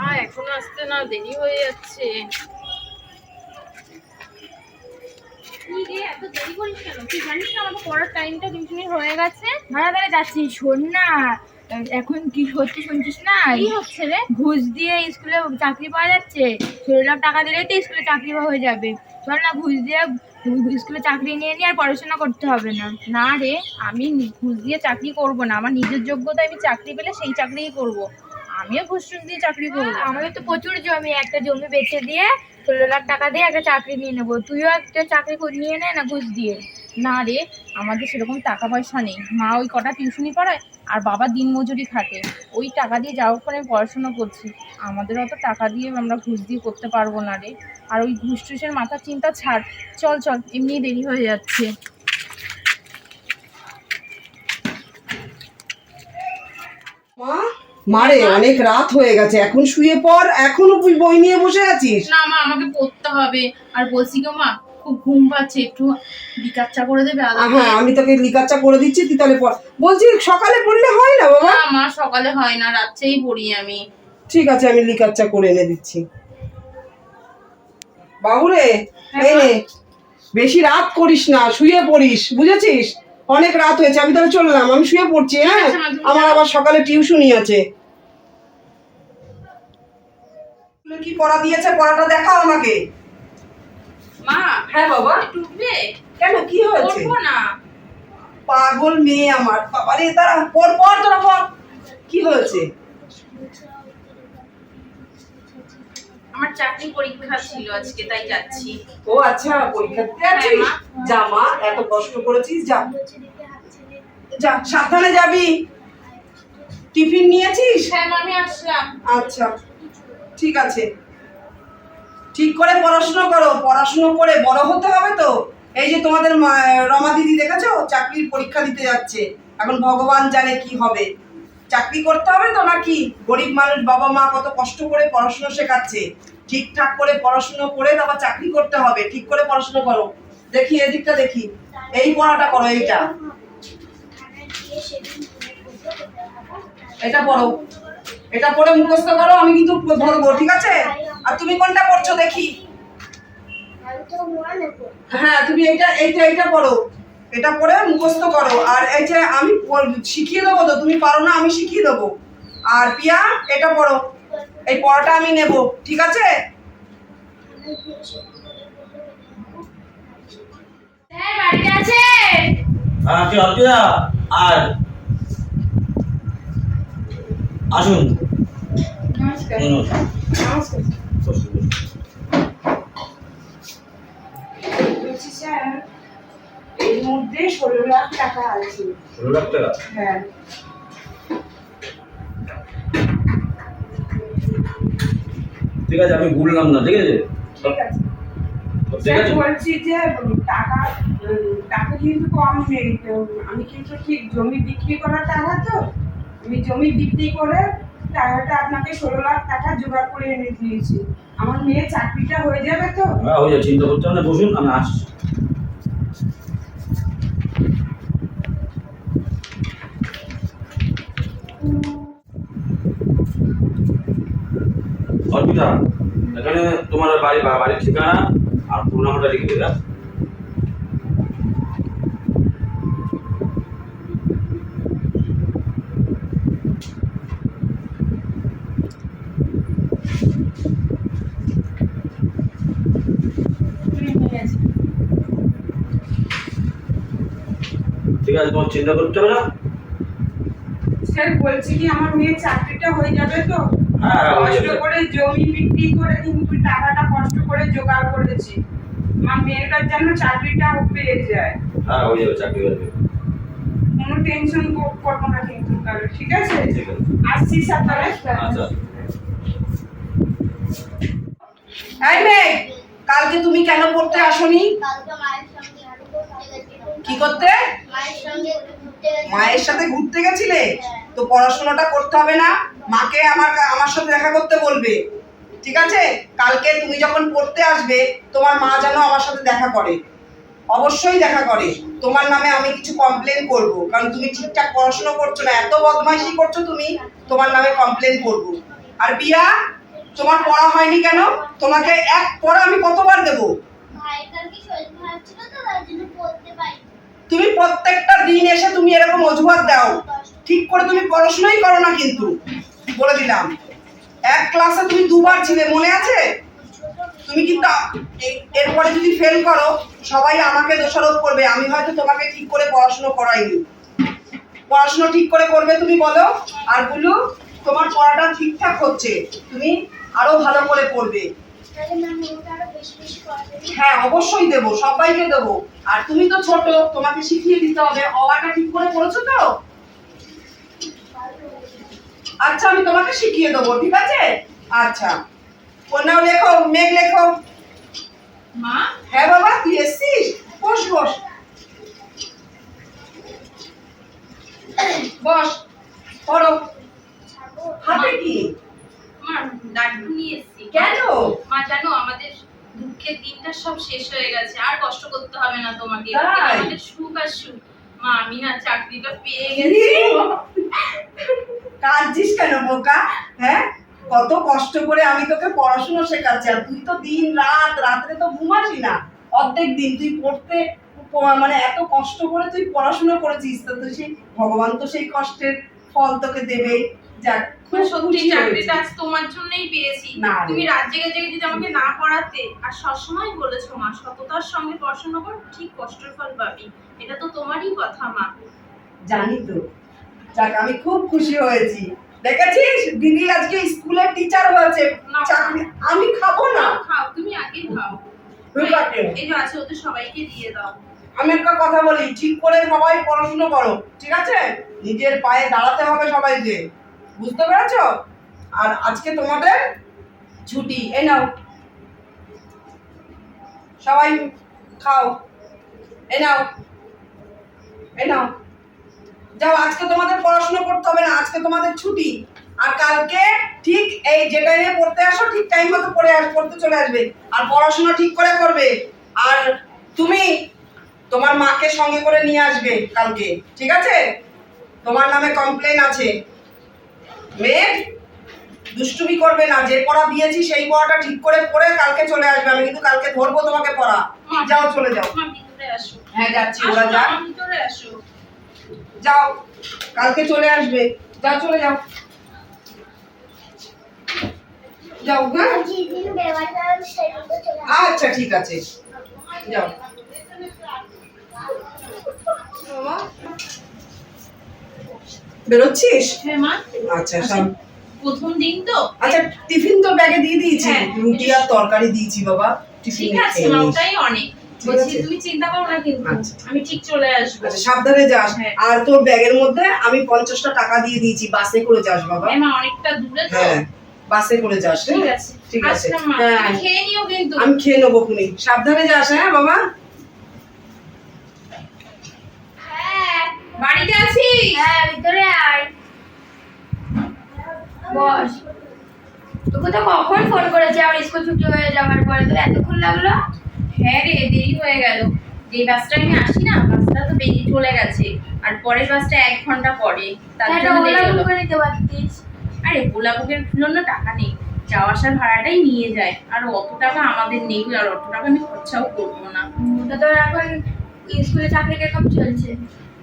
মা এখন আসতে না দেরি হয়ে যাচ্ছে। কি রে এত দেরি করিস কেন? তুই জানিস না আমাদের পড়ার টাইমটা টিউশনি হয়ে গেছে? ভাড়া তাহলে যাচ্ছি। শোন না এখন কি হচ্ছে শুনছিস না? কি হচ্ছে রে? ঘুষ দিয়ে স্কুলে চাকরি পাওয়া যাচ্ছে। ষোলো লাখ টাকা দিলেই তো স্কুলে চাকরি হয়ে যাবে। চল না ঘুষ দিয়ে স্কুলে চাকরি নিয়ে নিয়ে আর পড়াশোনা করতে হবে না। না রে আমি ঘুষ দিয়ে চাকরি করব না। আমার নিজের যোগ্যতায় আমি চাকরি পেলে সেই চাকরিই করব। আমিও ঘুষ টুস দিয়ে চাকরি করব। আমাদের তো প্রচুর জমি একটা জমি বেচে দিয়ে ষোলো লাখ টাকা দিয়ে একটা চাকরি নিয়ে নেব। তুইও একটা চাকরি নিয়ে নে না ঘুষ দিয়ে। না রে আমাদের সেরকম টাকা পয়সা নেই। মা ওই কটা টিউশনি পড়ায় আর বাবা দিন মজুরি খাটে। ওই টাকা দিয়ে যাও করে পড়াশোনা করছি। আমাদের অত টাকা দিয়ে আমরা ঘুষ দিয়ে করতে পারব না রে। আর ওই ঘুষ টুসের মাথা চিন্তা ছাড়। চল চল এমনি দেরি হয়ে যাচ্ছে। মা? মারে অনেক রাত হয়ে গেছে এখন শুয়ে পর এখনও তুই বই নিয়ে বসে আছিস? না মা আমাকে পড়তে হবে। আর বলছি গো মা খুব ঘুম পাচ্ছে একটু বিকার চা করে দেবে হ্যাঁ আমি তোকে লিকার চা করে দিচ্ছি তুই তাহলে পড়। বলছি সকালে পড়লে হয় না বাবা? না মা সকালে হয় না রাত্রেই পড়ি আমি। ঠিক আছে আমি লিকার চা করে এনে দিচ্ছি। বাবুরে এই নে বেশি রাত করিস না শুয়ে পড়িস বুঝেছিস? অনেক রাত হয়েছে আমি তাহলে চললাম আমি শুয়ে পড়ছি হ্যাঁ? আছে, মা, তুমি আমার আবার সকালে টিউশনই আছে। কি পড়া দিয়েছে? পড়াটা দেখাও আমাকে। মা হ্যাঁ বাবা। টুকবে কেন? কি হয়েছে? পড়ব না। পাগল মেয়ে আমার। বাবারে তারা পর পর তোরা পর কি হয়েছে? আমার চাকরি পরীক্ষা ছিল আজকে তাই যাচ্ছি। ও আচ্ছা পরীক্ষা দিতে আছিস হ্যাঁ, যা মা এত কষ্ট করেছিস যা। যা সাবধানে যাবি। টিফিন নিয়েছিস? হ্যাঁ আমি আসলাম। আচ্ছা ঠিক আছে। ঠিক করে পড়াশোনা করো পড়াশোনা করে বড় হতে হবে তো। এই যে তোমাদের রমা দিদি দেখেছ চাকরির পরীক্ষা দিতে যাচ্ছে। এখন ভগবান জানে কি হবে। চাকরি করতে হবে তো নাকি? গরিব মানুষ বাবা মা কত কষ্ট করে পড়াশোনা শেখাচ্ছে। ঠিকঠাক করে পড়াশোনা করে তারপর চাকরি করতে হবে, ঠিক করে পড়াশোনা করো। দেখি, এদিকটা দেখি। এই পড়াটা করো, এইটা। এটা পড়ো। এটা পড়ে মুখস্থ করো, আমি কিন্তু ধরবো, ঠিক আছে? আর তুমি কোনটা করছ দেখি। হ্যাঁ তুমি এইটা এইটা এইটা পড়ো। এটা পড়ে মুখস্থ করো। আর এই যে আমি শিখিয়ে দেবো তো, তুমি পারো না, আমি শিখিয়ে দেবো। আর পিয়া, এটা পড়ো। এই পড়াটা আমি নেব ঠিক আছে? হ্যাঁ আর আসুন। নমস্কার। স্যার এর মধ্যে ষোলো লাখ টাকা আছে। ষোলো লাখ টাকা? হ্যাঁ। ঠিক আছে আমি ভুললাম না ঠিক আছে? ঠিক আছে। বলছি যে টাকা টাকা কিন্তু কম নেই আমি কিন্তু ঠিক জমি বিক্রি করার টাকা তো আমি জমি বিক্রি করে টাকাটা আপনাকে ষোলো লাখ টাকা জোগাড় করে এনে দিয়েছি। আমার মেয়ে চাকরিটা হয়ে যাবে তো? হ্যাঁ হয়ে যাবে চিন্তা করতে হবে না বসুন আমি আসছি। বা- বাড়ির ঠিকানা আর ফোন নাম্বারটা লিখে হ্যাঁ? ঠিক আছে, তোমার চিন্তা করতে হবে না স্যার, বলছি কি, আমার মেয়ের চাকরিটা হয়ে যাবে তো কষ্ট করে জমি বিক্রি করে কিন্তু টাকাটা কষ্ট করে জোগাড় করেছি। আমার মেয়েটার যেন চাকরিটা পেয়ে যায়। হ্যাঁ হয়ে যাবে চাকরি হয়ে যাবে। কোনো টেনশন করব না কিন্তু তাহলে ঠিক আছে? আসছি তাহলে আচ্ছা। এই মেয়ে কালকে তুমি কেন পড়তে আসনি? কালকে মায়ের সঙ্গে আমি ঘুরতে গেছিলাম কি করতে? মায়ের সঙ্গে ঘুরতে গেছিলাম মায়ের সাথে ঘুরতে গেছিলে? তো পড়াশোনাটা করতে হবে না? মাকে আমার আমার সাথে দেখা করতে বলবে। ঠিক আছে? কালকে তুমি যখন পড়তে আসবে, তোমার মা যেন আমার সাথে দেখা করে। অবশ্যই দেখা করে। তোমার নামে আমি কিছু কমপ্লেন করব। কারণ তুমি ঠিকঠাক পড়াশোনা করছ না, এত বদমাইশি করছ তুমি, তোমার নামে কমপ্লেন করব। আর বিয়া, তোমার পড়া হয়নি কেন? তোমাকে এক পড়া আমি কতবার দেবো? তুমি প্রত্যেকটা দিন এসে তুমি এরকম অজুহাত দাও। ঠিক করে তুমি পড়াশোনাই করো না কিন্তু। বলে দিলাম। এক ক্লাসে তুমি দুবার ছিলে মনে আছে? তুমি কিন্তু এরপরে যদি ফেল করো সবাই আমাকে দোষারোপ করবে আমি হয়তো তোমাকে ঠিক করে পড়াশুনো করাইনি। পড়াশুনো ঠিক করে করবে তুমি বলো? আর বলু তোমার পড়াটা ঠিকঠাক হচ্ছে তুমি আরও ভালো করে পড়বে। হ্যাঁ অবশ্যই দেবো সবাইকে দেবো। আর তুমি তো ছোট তোমাকে শিখিয়ে দিতে হবে। অবাটা ঠিক করে পড়েছো তো? আচ্ছা আমি তোমাকে শিখিয়ে দেবো ঠিক আছে? আচ্ছা। নাও লেখো মেঘ লেখো। মা? হ্যাঁ বাবা তুই এসছিস? বস বস। বস পড়ো। হাতে কি? মা নিয়ে এসেছি। কেন? মা জানো আমাদের দুঃখের দিনটা সব শেষ হয়ে গেছে। আর কষ্ট করতে হবে না তোমাকে? আমাদের সুখ আর সুখ। মা আমি না চাকরিটা পেয়ে গেছি। কাঁদছিস কেন বোকা? হ্যাঁ? কত কষ্ট করে আমি তোকে পড়াশোনা শেখাচ্ছি আর তুই তো দিন রাত রাত্রে তো ঘুমাসি না। অর্ধেক দিন তুই পড়তে মানে এত কষ্ট করে তুই পড়াশোনা করেছিস তো তুই সেই ভগবান তো সেই কষ্টের ফল তোকে দেবে যাক সত্যি খুশি চাকরিটা আজ তোমার জন্যই পেয়েছি। না তুমি রাত জেগে জেগে যদি আমাকে না পড়াতে আর সবসময় বলেছ মা সততার সঙ্গে পড়াশোনা কর ঠিক কষ্টের ফল পাবি। এটা তো তোমারই কথা মা। জানি তো যাক আমি খুব খুশি হয়েছি। দেখেছিস? দিদি আজকে স্কুলের টিচার হয়েছে। চাকরি আমি খাব না। খাও, তুমি আগে খাও। তুই কাটে। এই যে আছে ওদের সবাইকে দিয়ে দাও। আমি একটা কথা বলি ঠিক করে সবাই পড়াশুনো করো ঠিক আছে? নিজের পায়ে দাঁড়াতে হবে সবাইকে। বুঝতে পেরেছ? আর আজকে তোমাদের ছুটি। এই নাও। সবাই খাও। এই নাও। এই নাও। যাও আজকে তোমাদের পড়াশোনা করতে হবে না আজকে তোমাদের ছুটি। আর কালকে ঠিক এই যে টাইমে পড়তে আসো ঠিক টাইম মতো পড়ে আস পড়তে চলে আসবে। আর পড়াশোনা ঠিক করে করবে। আর তুমি তোমার মাকে সঙ্গে করে নিয়ে আসবে কালকে ঠিক আছে? তোমার নামে কমপ্লেন আছে। মেঘ দুষ্টুমি করবে না যে পড়া দিয়েছি সেই পড়াটা ঠিক করে পড়ে কালকে চলে আসবে। আমি কিন্তু কালকে ধরবো তোমাকে পড়া। যাও চলে যাও। হ্যাঁ যাচ্ছি ওরা যাক। যাও কালকে চলে আসবে। যাও চলে যাও। যাও হ্যাঁ। আচ্ছা ঠিক আছে। যাও। বেরোচ্ছিস? হ্যাঁ আচ্ছা সব প্রথম দিন তো? আচ্ছা টিফিন তো ব্যাগে দিয়ে দিয়েছি। হ্যাঁ, রুটি আর তরকারি দিয়েছি বাবা। টিফিন ঠিক আছে অনেক। বলছি তুমি চিন্তা করো না কিন্তু আচ্ছা। আমি ঠিক চলে আসব। আচ্ছা সাবধানে যাস। হ্যাঁ। আর তোর ব্যাগের মধ্যে আমি পঞ্চাশটা টাকা দিয়ে দিয়েছি বাসে করে যাস বাবা। হ্যাঁ অনেকটা দূরে তো? হ্যাঁ বাসে করে যাস ঠিক হ্যাঁ? আছে। ঠিক আছে। হ্যাঁ। খেয়ে নিও কিন্তু। আমি খেয়ে নেব খুনি। সাবধানে যাস হ্যাঁ বাবা? হ্যাঁ বাড়িতে আছি হ্যাঁ ভিতরে আয়। বস। তোকে তো কখন ফোন করেছি আমার স্কুল ছুটি হয়ে যাওয়ার পরে। তো এতক্ষণ লাগল? হ্যাঁ রে দেরি হয়ে গেল। যে বাসটা আমি আসি না বাসটা তো বেরিয়ে চলে গেছে। আর পরের বাসটা এক ঘণ্টা পরে তার জন্য দেরি হলো। নিতে পারতিস। আরে গোলা বুকের জন্য টাকা নেই। যাওয়া আসার ভাড়াটাই নিয়ে যায়। আর অত টাকা আমাদের নেই আর অত টাকা আমি খরচাও করব না। তো তোর এখন স্কুলে চাকরি কীরকম চলছে?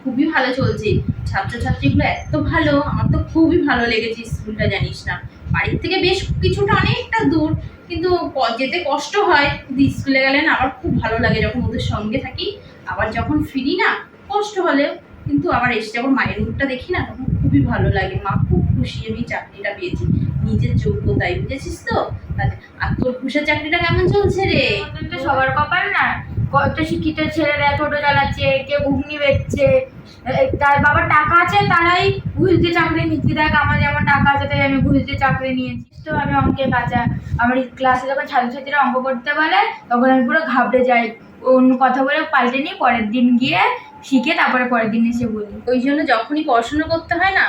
খুবই ভালো চলছে। ছাত্রছাত্রীগুলো এত ভালো আমার তো খুবই ভালো লেগেছে স্কুলটা জানিস না। বাড়ির থেকে বেশ কিছুটা অনেকটা দূর। কিন্তু যেতে কষ্ট হয় স্কুলে গেলে না আবার খুব ভালো লাগে যখন ওদের সঙ্গে থাকি। আবার যখন ফিরি না, কষ্ট হলেও কিন্তু আবার এসে যখন মায়ের মুখটা দেখি না, তখন খুবই ভালো লাগে। মা খুব খুশি আমি চাকরিটা পেয়েছি। নিজের যোগ্যতায়, বুঝেছিস তো? আর তোর খুশার চাকরিটা কেমন চলছে রে? সবার কপাল না। কত শিক্ষিত ছেলেরা টোটো চালাচ্ছে, কেউ ঘুগনি বেচছে তার বাবার টাকা আছে, তারাই ঘুষ চাকরি নিচ্ছে দেখ, আমার যেমন টাকা আছে, তাই আমি ঘুষ চাকরি নিয়েছি। তো আমি অঙ্কে কাঁচা আমার ক্লাসে যখন ছাত্রছাত্রীরা অঙ্ক করতে বলে, তখন আমি পুরো ঘাবড়ে যাই। অন্য কথা বলে পাল্টে নিয়ে পরের দিন গিয়ে শিখে তারপরে পরের দিন এসে বলি। ওই জন্য যখনই পড়াশোনা করতে হয় না,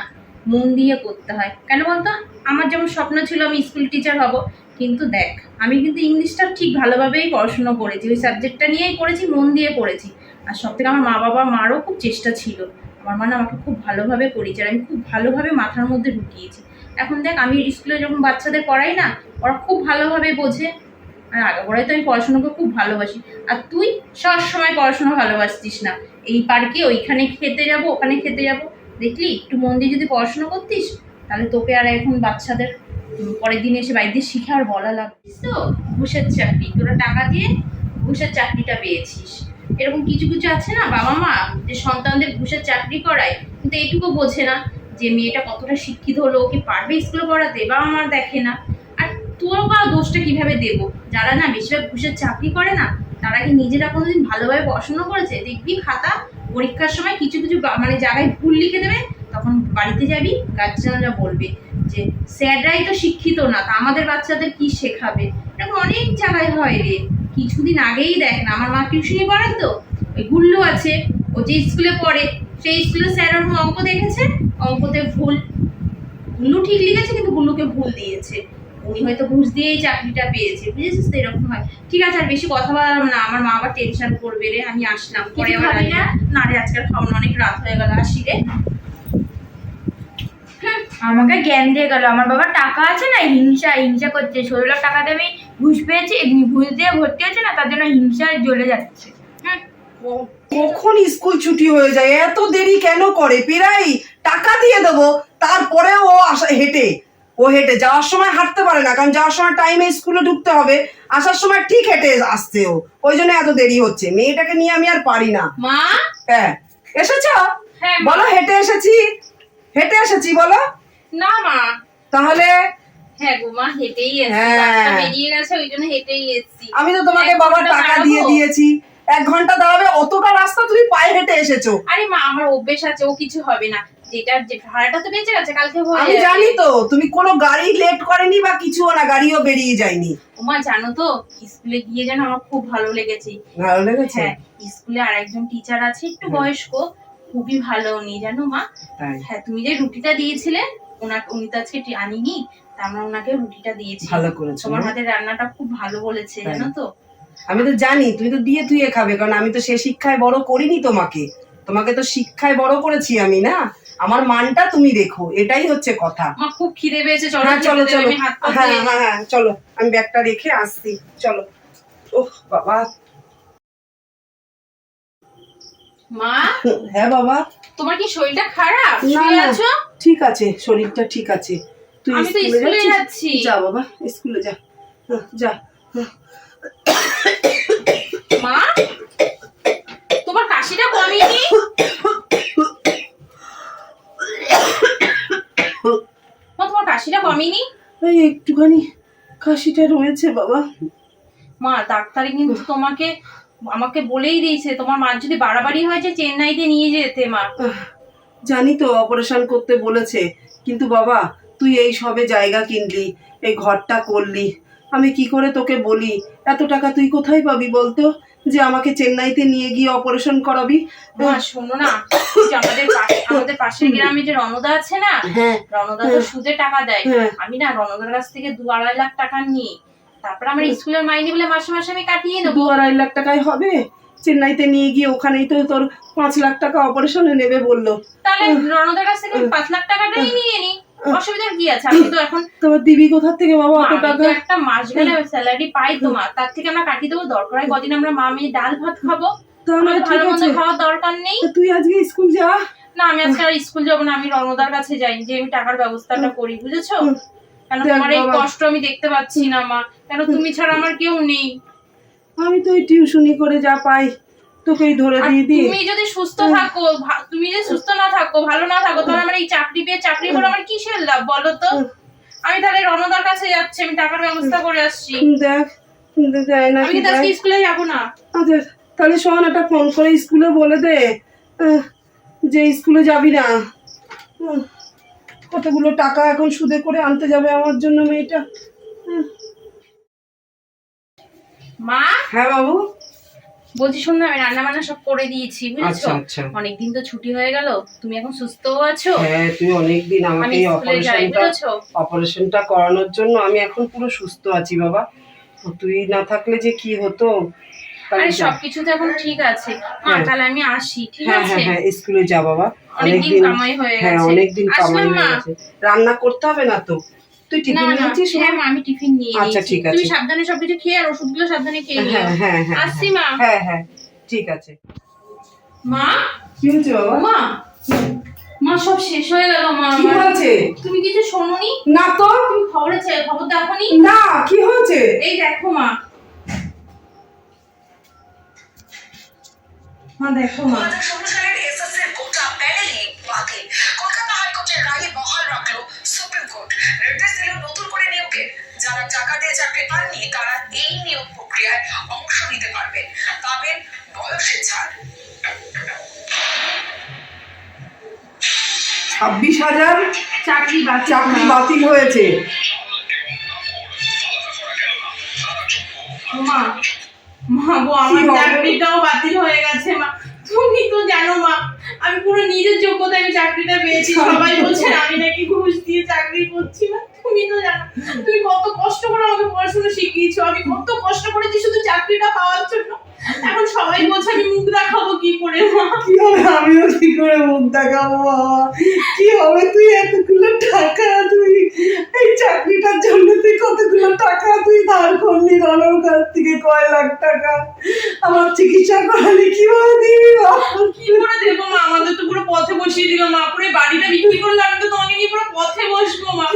মন দিয়ে করতে হয়। কেন বলতো? আমার যেমন স্বপ্ন ছিল আমি স্কুল টিচার হব, কিন্তু দেখ, আমি কিন্তু ইংলিশটা ঠিক ভালোভাবেই পড়াশোনা করেছি। ওই সাবজেক্টটা নিয়েই পড়েছি মন দিয়ে পড়েছি আর সব থেকে আমার মা বাবা মারও খুব চেষ্টা ছিল। আমার মা না আমাকে খুব ভালোভাবে আর আমি খুব ভালোভাবে মাথার মধ্যে ঢুকিয়েছি। এখন দেখ, আমি স্কুলে যখন বাচ্চাদের পড়াই না, ওরা খুব ভালোভাবে বোঝে। আর আগে পড়াই তো আমি পড়াশোনাকে খুব ভালোবাসি। আর তুই সব সময় পড়াশোনা ভালোবাসতিস না। এই পার্কে ওইখানে খেতে যাব, ওখানে খেতে যাব। দেখলি, একটু মন দিয়ে যদি পড়াশোনা করতিস, তাহলে তোকে আর এখন বাচ্চাদের পরের দিন এসে বাড়িতে শিখে আর বলা লাগতিস তো? ঘুষের চাকরি। তোরা টাকা দিয়ে ঘুষের চাকরিটা পেয়েছিস। এরকম কিছু কিছু আছে না বাবা মা, যে সন্তানদের ঘুষের চাকরি করায়, কিন্তু এইটুকু বোঝে না যে মেয়েটা কতটা শিক্ষিত হলো ওকে পারবে স্কুলে পড়াতে? বাবা মা দেখে না। আর তোর বা দোষটা কীভাবে দেবো? যারা না বেশিরভাগ ঘুষের চাকরি করে না, তারা কি নিজেরা কোনোদিন ভালোভাবে পড়াশোনা করেছে? দেখবি খাতা, পরীক্ষার সময় কিছু কিছু মানে জায়গায় ভুল লিখে দেবে, তখন বাড়িতে যাবি গার্জিয়ানরা বলবে যে, স্যাররাই তো শিক্ষিত না, তা আমাদের বাচ্চাদের কি শেখাবে? এরকম অনেক জায়গায় হয় রে। কিছুদিন আগেই দেখ না আমার মা টিউশনি পড়ায় তো ওই গুল্লু আছে ও যে স্কুলে পড়ে সেই স্কুলে স্যার ওরকম অঙ্ক দেখেছে অঙ্কতে ভুল গুল্লু ঠিক লিখেছে কিন্তু গুল্লুকে ভুল দিয়েছে। উনি হয়তো ঘুষ দিয়েই চাকরিটা পেয়েছে বুঝেছিস তো এরকম হয়। ঠিক আছে আর বেশি কথা বললাম না আমার মা আবার টেনশন করবে রে আমি আসলাম পরে আবার না? রে আজকাল খাওয়ানো অনেক রাত হয়ে গেল আসি রে। আমাকে জ্ঞান দিয়ে গেল। আমার বাবা টাকা আছে না হিংসা হিংসা করছে। ষোলো লাখ টাকাতে আমি ঘুষ পেয়েছি এমনি ঘুষ দিয়ে ভর্তি হচ্ছে না তার জন্য হিংসায় জ্বলে যাচ্ছে। কখন স্কুল ছুটি হয়ে যায়? এত দেরি কেন করে? প্রায় টাকা দিয়ে দেবো তারপরেও ও আসা হেঁটে। ও হেঁটে। যাওয়ার সময় হাঁটতে পারে না কারণ যাওয়ার সময় টাইমে স্কুলে ঢুকতে হবে। আসার সময় ঠিক হেঁটে আসছে ও। ওই জন্য এত দেরি হচ্ছে। মেয়েটাকে নিয়ে আমি আর পারি না। মা? হ্যাঁ। এসেছ? হ্যাঁ, বলো হেঁটে এসেছি? হেঁটে এসেছি বলো। না মা। তাহলে? হ্যাঁ হ্যাঁ। আমি তো তোমাকে বাবার ঘণ্টা টাকা দিয়ে দিয়েছি। এক ঘণ্টা দাঁড়াবে অতটা রাস্তা তুমি পায়ে হেঁটে এসেছ। আরে মা আমার অভ্যেস আছে ও কিছু হবে না। যেটা যে ভাড়াটা তো বেঁচে গেছে কালকে আমি জানি তো তুমি কোনো গাড়ি লেট করেনি বা কিছুও না গাড়িও বেরিয়ে যায়নি। ওমা জানো তো স্কুলে গিয়ে যেন আমার খুব ভালো লেগেছে। ভালো লেগেছে? হ্যাঁ স্কুলে আর একজন টিচার আছে একটু বয়স্ক খুবই ভালো উনি জানো মা। হ্যাঁ তুমি যে রুটিটা দিয়েছিলে আজকে আনিনি তা আমরা ওনাকে রুটিটা দিয়েছি। ভালো করেছ তোমার হাতের রান্নাটা খুব ভালো বলেছে জানো তো? আমি তো জানি তুমি তো দিয়ে তুই খাবে কারণ আমি তো সে শিক্ষায় বড় করিনি তোমাকে। তোমাকে তো শিক্ষায় বড় করেছি আমি না? আমার মানটা তুমি দেখো এটাই হচ্ছে কথা। আমার খুব খিদে পেয়েছে চলো হ্যাঁ চলো চলো। হ্যাঁ হ্যাঁ হ্যাঁ চলো। আমি ব্যাগটা রেখে আসছি চলো। ওহ বাবা। মা? হ্যাঁ বাবা। তোমার কি শরীরটা খারাপ? শুয়ে আছো? ঠিক আছে শরীরটা ঠিক আছে। তুই স্কুলে যাচ্ছি। যা বাবা স্কুলে যা। হ্যাঁ, যা হ্যাঁ। মা? তোমার কাশিটা কমেনি? মা তোমার কাশিটা কমেনি? এই একটুখানি কাশিটা রয়েছে বাবা। মা ডাক্তারে কিন্তু তোমাকে আমাকে বলেই দিয়েছে তোমার মা যদি বাড়াবাড়ি হয় যে চেন্নাইতে নিয়ে যেতে মা। জানি তো অপারেশন করতে বলেছে কিন্তু বাবা তুই এই সবে জায়গা কিনলি এই ঘরটা করলি। আমি কি করে তোকে বলি এত টাকা তুই কোথায় পাবি বলতো? যে আমাকে চেন্নাইতে নিয়ে গিয়ে অপারেশন করাবি? শোনো না আমাদের পাশে আমাদের পাশের গ্রামে যে রণদা আছে না হ্যাঁ। রণদা তো সুদে টাকা দেয়। হ্যাঁ। আমি না রণদার কাছ থেকে দু আড়াই লাখ টাকা নিই। তারপর আমার স্কুলের মাইনে বলে মাসে মাসে আমি কাটিয়ে দু আড়াই লাখ টাকায় হবে। চেন্নাইতে নিয়ে গিয়ে ওখানেই তো তোর পাঁচ লাখ টাকা অপারেশনে নেবে বলল। তাহলে রণদার কাছ থেকে পাঁচ লাখ টাকাটাই নিয়ে নিই অসুবিধার কি আছে? আমি তো এখন তোমার দিবি কোথার থেকে বাবা অত টাকা? একটা মাস গেলে স্যালারি পাই তোমার। তার থেকে আমরা কাটিয়ে দেবো দরকার হয় কদিন আমরা মা মেয়ে ডাল ভাত খাব। তাহলে ভালো মন্দ খাওয়ার দরকার নেই। তুই আজকে স্কুল যা। না আমি আজকে আর স্কুল যাব না আমি রণদার কাছে যাই যে আমি টাকার ব্যবস্থাটা করি বুঝেছ। কেন তোমার এই কষ্ট আমি দেখতে পাচ্ছি না মা। কেন তুমি ছাড়া আমার কেউ নেই? আমি তো ওই টিউশনি করে যা পাই তোকেই ধরে দিয়ে দিই। তুমি যদি সুস্থ থাকো তুমি যদি সুস্থ না থাকো ভালো না থাকো তাহলে আমার এই চাকরি পেয়ে চাকরি করে আমার কিসের লাভ বলো তো? আমি তাহলে রণদার কাছে যাচ্ছি আমি টাকার ব্যবস্থা করে আসছি। দেখ দেয় না আমি আজকে স্কুলে যাব না। আচ্ছা তাহলে শোন একটা ফোন করে স্কুলে বলে দে। যে স্কুলে যাবি না। হুম, কতগুলো টাকা এখন সুদে করে আনতে যাবে আমার জন্য মেয়েটা? মা? হ্যাঁ বাবু? বলছি শোন না আমি রান্না বান্না সব করে দিয়েছি বুঝেছ? আচ্ছা, আচ্ছা। অনেকদিন তো ছুটি হয়ে গেল তুমি এখন সুস্থও আছো? হ্যাঁ তুই অনেকদিন আমাকে অপারেশনটা অপারেশনটা করানোর জন্য আমি এখন পুরো সুস্থ আছি বাবা। তুই না থাকলে যে কি হতো? আরে সবকিছু তো এখন ঠিক আছে। মা হ্যাঁ। তাহলে আমি আসি ঠিক হ্যাঁ আছে? হ্যাঁ হ্যাঁ স্কুলে যা বাবা। অনেকদিন অনেকদিন কামাই হয়ে হ্যাঁ গেছে। অনেকদিন কামাই আসলাম হয়ে মা। গেছে। রান্না করতে হবে না তো? তুই না টিফিন না নিয়েছিস হ্যাঁ মা আমি টিফিন নিয়ে আচ্ছা, নিয়েছি। ঠিক আছে। তুমি সাবধানে সবকিছু খেয়ে আর ওষুধগুলো সাবধানে খেয়ে নিও। হ্যাঁ হ্যাঁ হ্যাঁ। আসছি মা। হ্যাঁ হ্যাঁ ঠিক আছে। মা? কি হয়েছে বাবা? মা মা সব শেষ হয়ে গেল মা কি আমার। হয়েছে? তুমি কিছু শোনোনি? না তো। তুমি খবরে খবর দেখোনি? না কি হয়েছে? এই দেখো মা মা দেখো মা। দু হাজার ষোলো সালের এসএসসি এর গোটা প্যানেলই বাতিল। কলকাতা হাইকোর্টের রায়ে বহাল রাখল সুপ্রিম কোর্ট। নির্দেশ দিল নতুন করে নিয়োগের যারা টাকা দিয়ে চাকরি পাননি তারা এই নিয়োগ প্রক্রিয়ায় অংশ নিতে পারবেন পাবেন বয়সে ছাড়। ছাব্বিশ হাজার চাকরি চাকরি বাতিল হয়েছে। মা মা গো আমার চাকরিটাও বাতিল হয়ে গেছে মা। তুমি তো জানো মা আমি পুরো নিজের যোগ্যতায় আমি চাকরিটা পেয়েছি। সবাই বলছে আমি নাকি ঘুষ দিয়ে চাকরি করছি না তুমি তো জানো তুমি কত কষ্ট করে আমাকে পড়াশোনা শিখিয়েছো আমি কত কষ্ট করেছি শুধু চাকরিটা পাওয়ার জন্য। এখন সবাই বলছে আমি মুখ দেখাবো কি করে? কি হবে? আমিও কি করে মুখ দেখাবো বাবা? কি হবে? তুই এতগুলো টাকা তুই এই চাকরিটার জন্য তুই কতগুলো টাকা তুই ধার করলি? রনর কাছ থেকে কয় লাখ টাকা। আমার চিকিৎসা করালি কীভাবে দিবি কি করে দেবো মা? আমাদের তো পুরো পথে বসিয়ে দিল মা। পুরো বাড়িটা বিক্রি করলে আমি তো তোমাকে নিয়ে পুরো পথে বসবো মা।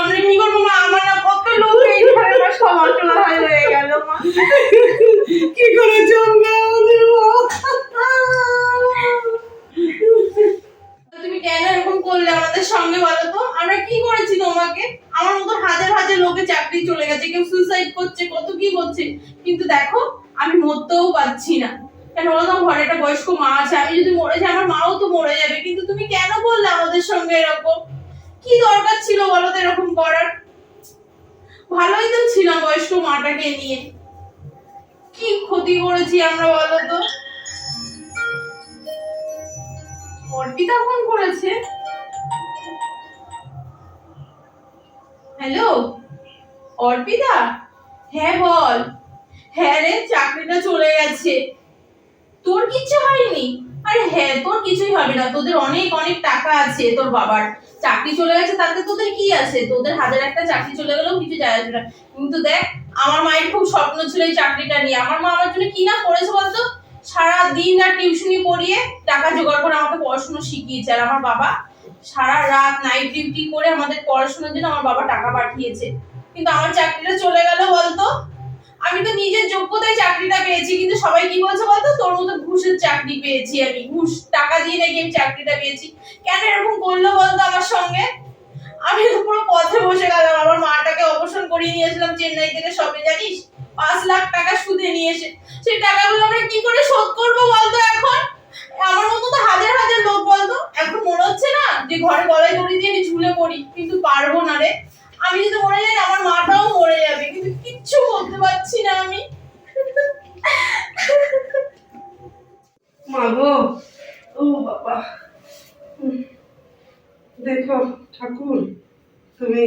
আমরা কি করব মা? আমার না কত লোক এইভাবে আমার সব অসহায় হয়ে গেল মা? কি করে চলবে আমাদের? তুমি কেন এরকম করলে আমাদের সঙ্গে বলো তো? আমরা কি করেছি তোমাকে? আমার মতো হাজার হাজার লোকে চাকরি চলে গেছে কেউ সুইসাইড করছে কত কি করছে? কিন্তু দেখো আমি মরতেও পারছি না। কেন বলো তো? ঘরে একটা বয়স্ক মা আছে আমি যদি মরে যাই আমার মাও তো মরে যাবে। কিন্তু তুমি কেন বললে আমাদের সঙ্গে এরকম? কি দরকার ছিল বলো তো এরকম করার? ভালোই তো ছিলাম বয়স্ক মাটাকে নিয়ে। কি ক্ষতি করেছি আমরা বলো তো? অর্পিতা ফোন করেছে। হ্যালো? অর্পিতা? হ্যাঁ বল। হ্যাঁ রে, চাকরিটা চলে গেছে। তোর কিচ্ছু হয়নি? আরে হ্যাঁ তোর কিছুই হবে না। তোদের অনেক অনেক টাকা আছে তোর বাবার। চাকরি চলে গেছে, তাতে তোদের কি আছে? তোদের হাজার একটা চাকরি চলে গেলেও কিছু যায় আসবে না। কিন্তু দেখ আমার মায়ের খুব স্বপ্ন ছিল এই চাকরিটা নিয়ে। আমার মা আমার জন্য কি না করেছে বলতো? সারা দিন আর টিউশনি পড়িয়ে টাকা জোগাড় করে আমাকে পড়াশোনা শিখিয়েছে। আর আমার বাবা সারা রাত নাইট ডিউটি করে আমাদের পড়াশোনার জন্য আমার বাবা টাকা পাঠিয়েছে। কিন্তু আমার চাকরিটা চলে গেল বলতো। আমি তো নিজের যোগ্যতায় চাকরিটা পেয়েছি, কিন্তু সবাই কি বলছে বলতো? তোর মতো ঘুষের চাকরি পেয়েছি আমি। ঘুষ, টাকা দিয়ে নাকি আমি চাকরিটা পেয়েছি। কেন এরকম করল বলতো আমার সঙ্গে? আমি তো পুরো পথে বসে গেলাম। আমার মাটাকে অপারেশন করিয়ে নিয়েছিলাম চেন্নাই থেকে সবে জানিস? পাঁচ লাখ টাকা সুদে নিয়ে এসে সেই টাকাগুলো আমরা কি করে শোধ করব বলতো এখন? আমার মতো তো হাজার হাজার লোক বলতো। এখন মনে হচ্ছে না যে ঘরে গলায় দড়ি দিয়ে আমি ঝুলে পড়ি, কিন্তু পারব না রে। আমি যদি মরে যাই, আমার মাটাও মরে যাবে, কিন্তু কিচ্ছু করতে পারছি না আমি। মা গো। ও বাবা। দেখো ঠাকুর তুমি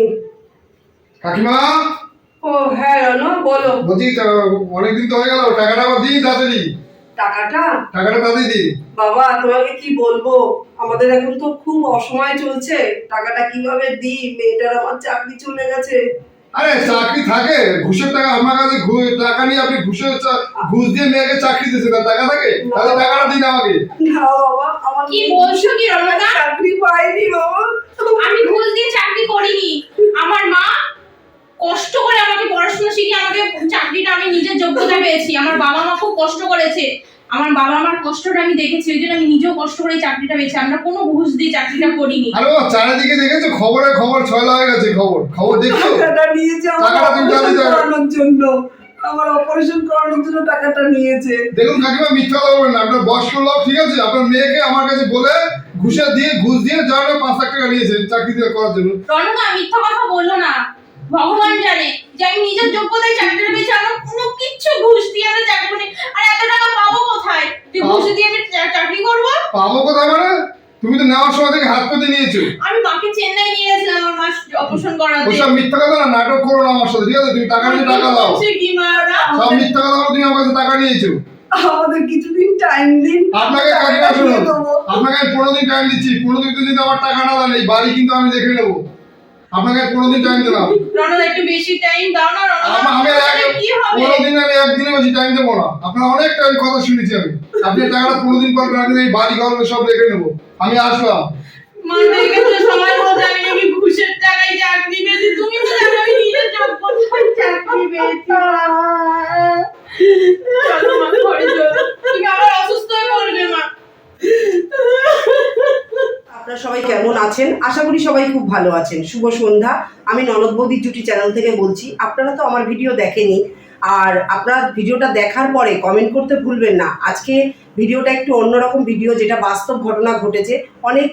কাকিমা? ও হ্যাঁ রনো বলো। বলছি তো অনেকদিন তো হয়ে গেল টাকাটা আবার দিন তাড়াতাড়ি টাকাটা? টাকাটা তাড়াতাড়ি দিন বাবা তোমাকে কি বলব? আমাদের এখন তো খুব অসময় চলছে। টাকাটা কীভাবে দিই? মেয়েটার আমার চাকরি চলে গেছে। আরে চাকরি থাকে ঘুষের টাকা আমার কাছে টাকা নিয়ে আপনি ঘুষের ঘুষ দিয়ে মেয়েকে চাকরি দিয়েছে তার টাকা থাকে? তাহলে টাকাটা দিন আমাকে। না বাবা কি বলছো কি রমনা চাকরি পাইনি বাবা। আমি ঘুষ দিয়ে চাকরি করিনি। আমার মা কষ্ট করে আমাকে পড়াশোনা শিখিয়ে আমাকে চাকরিটা আমি নিজের যোগ্যতা পেয়েছি। আমার বাবা মা খুব কষ্ট করেছে। আমার বাবা মার কষ্টটা আমি দেখেছি ওই জন্য আমি নিজেও কষ্ট করে চাকরিটা পেয়েছি। আমরা কোনো ঘুষ দিয়ে চাকরিটা করিনি। আরে ও চারিদিকে দেখেছ? খবরে খবর ছয়লা হয়ে গেছে খবর। খবর দেখছ? টাকাটা নিয়েছে আমার টাকাটা তুমি অপারেশন করানোর জন্য। আমার অপারেশন করানোর জন্য টাকাটা নিয়েছে। দেখুন কাকিমা মিথ্যা কথা বলবেন না। আপনার বয়স্ক লোক ঠিক আছে? আপনার মেয়েকে আমার কাছে বলে ঘুষে দিয়ে ঘুষ দিয়ে যারা পাঁচ লাখ টাকা নিয়েছেন চাকরি দিয়ে করার জন্য। রণদা মিথ্যা কথা বলল না। ভগবান জানে যে আমি নিজের যোগ্যতায় চাকরিটা পেয়েছি আমার কোনো কিচ্ছু ঘুষ দিয়ে আমি চাকরি করি। আর এত টাকা পাবো কোথায়? যে ঘুষ দিয়ে আমি চাকরি করব? পাবো কোথায় মানে? তুমি তো নেওয়ার সময় থেকে হাত পেতে নিয়েছো। আমি মাকে চেন্নাই নিয়ে গেছিলাম আমার মা অপারেশন করাতে। ওসব মিথ্যা কথা না নাটক করো না আমার সাথে ঠিক আছে? তুমি টাকা নিয়ে টাকা দাও। কি সব মিথ্যা কথা তুমি আমার কাছে টাকা নিয়েছো। আমাদের কিছুদিন টাইম দিন। আপনাকে কাকিমা শুনুন আপনাকে পনেরো দিন টাইম দিচ্ছি। পনেরো দিন যদি আমার টাকা না দেন এই বাড়ি কিন্তু আমি দেখে নেব। আপনাকে পনেরো দিন টাইম দিলাম। রনদা একটু বেশি টাইম দাও না রনদা আমা- কি হবে? পনেরো দিন আমি একদিনে বেশি টাইম দেবো না। আপনার অনেক টাইম কথা শুনেছি আমি। আপনি টাকাটা পনেরো দিন পর এই বাড়ি ঘর সব রেখে নেব আমি আসলাম। কাছে সবাই আমি নাকি ঘুষের টাকায় চাকরি পেয়েছি। তুমি তো জানো আমি নিজের যোগ্যতায় চাকরি পেয়েছি। চলো মা ঘরে চলো। তুমি আবার অসুস্থ হয়ে পড়বে মা। আপনারা সবাই কেমন আছেন? আশা করি সবাই খুব ভালো আছেন। শুভ সন্ধ্যা। আমি ননদ বৌদি জুটি চ্যানেল থেকে বলছি, আপনারা তো আমার ভিডিও দেখেনি। আর আপনারা ভিডিওটা দেখার পরে কমেন্ট করতে ভুলবেন না। আজকে ভিডিওটা একটু অন্যরকম ভিডিও যেটা বাস্তব ঘটনা ঘটেছে। অনেক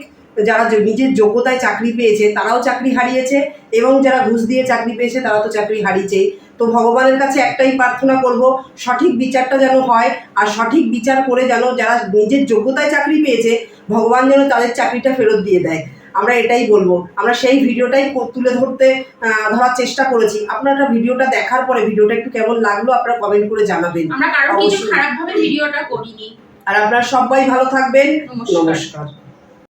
যারা নিজের যোগ্যতায় চাকরি পেয়েছে তারাও চাকরি হারিয়েছে এবং যারা ঘুষ দিয়ে চাকরি পেয়েছে তারা তো চাকরি হারিয়েছেই। তো ভগবানের কাছে একটাই প্রার্থনা করব সঠিক বিচারটা যেন হয় আর সঠিক বিচার করে যেন যারা নিজের যোগ্যতায় চাকরি পেয়েছে ভগবান যেন তাদের চাকরিটা ফেরত দিয়ে দেয়। আমরা এটাই বলব। আমরা সেই ভিডিওটাই তুলে ধরতে ধরার চেষ্টা করেছি। আপনারা ভিডিওটা দেখার পরে ভিডিওটা একটু কেমন লাগল আপনারা কমেন্ট করে জানাবেন। আমরা কারও কিছু অবশ্যই। খারাপ ভাবে ভিডিওটা করিনি। আর আপনারা সবাই ভালো থাকবেন। নমস্কার।